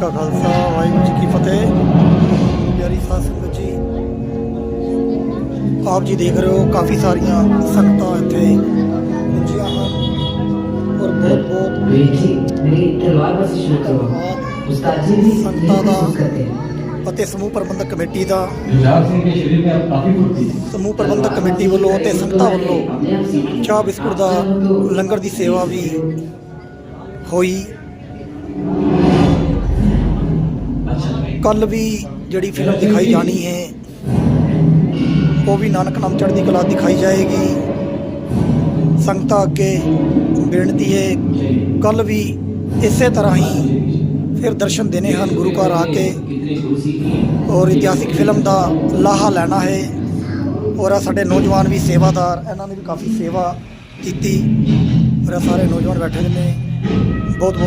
ਕਾ ਖਾਲਸਾ ਵਾਹਿਗੁਰੂ ਜੀ ਕੀ ਫਤਿਹ। ਪਿਆਰੀ ਸਾਧ ਸੰਗਤ ਜੀ ਆਪ ਜੀ ਦੇਖ ਰਹੇ ਹੋ ਕਾਫੀ ਸਾਰੀਆਂ ਸੰਗਤਾਂ ਇੱਥੇ ਪੁੱਜੀਆਂ ਹਨ ਔਰ ਬਹੁਤ ਬਹੁਤ ਸੰਗਤਾਂ ਦਾ ਅਤੇ ਸਮੂਹ ਪ੍ਰਬੰਧਕ ਕਮੇਟੀ ਦਾ ਸਮੂਹ ਪ੍ਰਬੰਧਕ ਕਮੇਟੀ ਵੱਲੋਂ ਤੇ ਸੰਗਤਾਂ ਵੱਲੋਂ ਚਾਹ ਬਿਸਕੁਟ ਦਾ ਲੰਗਰ ਦੀ ਸੇਵਾ ਵੀ ਹੋਈ। ਕੱਲ ਵੀ ਜਿਹੜੀ ਫਿਲਮ ਦਿਖਾਈ ਜਾਣੀ ਹੈ, ਉਹ ਵੀ ਨਾਨਕ ਨਾਮ ਚੜ੍ਹਦੀ ਕਲਾ ਦਿਖਾਈ ਜਾਏਗੀ। ਸੰਗਤਾਂ ਅੱਗੇ ਬੇਨਤੀ ਹੈ ਕੱਲ ਵੀ ਇਸੇ ਤਰ੍ਹਾਂ ਹੀ ਫਿਰ ਦਰਸ਼ਨ ਦੇਣੇ ਹਨ, ਗੁਰੂ ਘਰ ਆ ਕੇ। ਔਰ ਇਤਿਹਾਸਿਕ ਫਿਲਮ ਦਾ ਲਾਹਾ ਲੈਣਾ ਹੈ। ਔਰ ਆਹ ਸਾਡੇ ਨੌਜਵਾਨ ਵੀ ਸੇਵਾਦਾਰ, ਇਹਨਾਂ ਨੇ ਵੀ ਕਾਫੀ ਸੇਵਾ ਕੀਤੀ। ਔਰ ਸਾਰੇ ਨੌਜਵਾਨ ਬੈਠੇ ਨੇ। ਬਹੁਤ ਬਹੁਤ